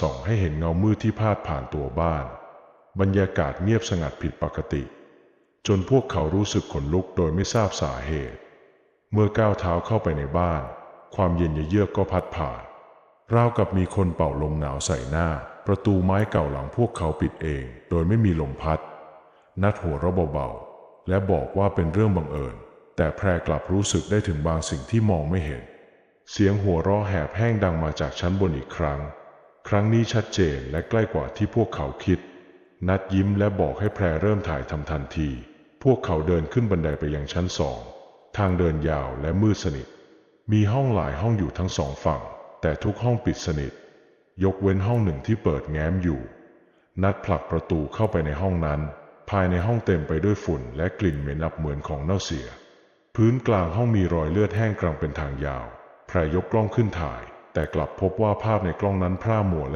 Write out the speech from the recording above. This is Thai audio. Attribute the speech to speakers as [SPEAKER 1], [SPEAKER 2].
[SPEAKER 1] ส่องให้เห็นเงามืดที่พาดผ่านตัวบ้าน บรรยากาศเงียบสงัดผิดปกติ จนพวกเขารู้สึกขนลุกโดยไม่ทราบสาเหตุ เมื่อก้าวเท้าเข้าไปในบ้าน ความเย็นเยือกก็พัดผ่านราวกับมีคนเป่าลมหนาวใส่หน้า ประตูไม้เก่าหลังพวกเขาปิดเอง โดยไม่มีลมพัด นัดหัวเราเบาๆ และบอกว่าเป็นเรื่องบังเอิญ แต่แพรกลับรู้สึกได้ถึงบางสิ่งที่มองไม่เห็น เสียงหัวเราะแหบแห้งดังมาจากชั้นบนอีกครั้ง ครั้งนี้ชัดเจนและใกล้กว่าที่พวกเขาคิด นัดยิ้มและบอกให้แพรเริ่มถ่ายทำทันที พวกเขาเดินขึ้นบันไดไปยังชั้นสอง ทางเดินยาวและมืดสนิท มีห้องหลายห้องอยู่ทั้งสองฝั่ง แต่ทุกห้องปิดสนิท ยกเว้นห้องหนึ่งที่เปิดแง้มอยู่ นัดผลักประตูเข้าไปในห้องนั้น ภายในห้องเต็มไปด้วยฝุ่นและกลิ่นเหม็นอับเหมือนของเน่าเสีย พื้นกลางห้องมีรอยเลือดแห้งกรังเป็นทางยาว แพรยกกล้องขึ้นถ่าย แต่กลับพบว่าภาพในกล้องนั้นพร่ามัวและ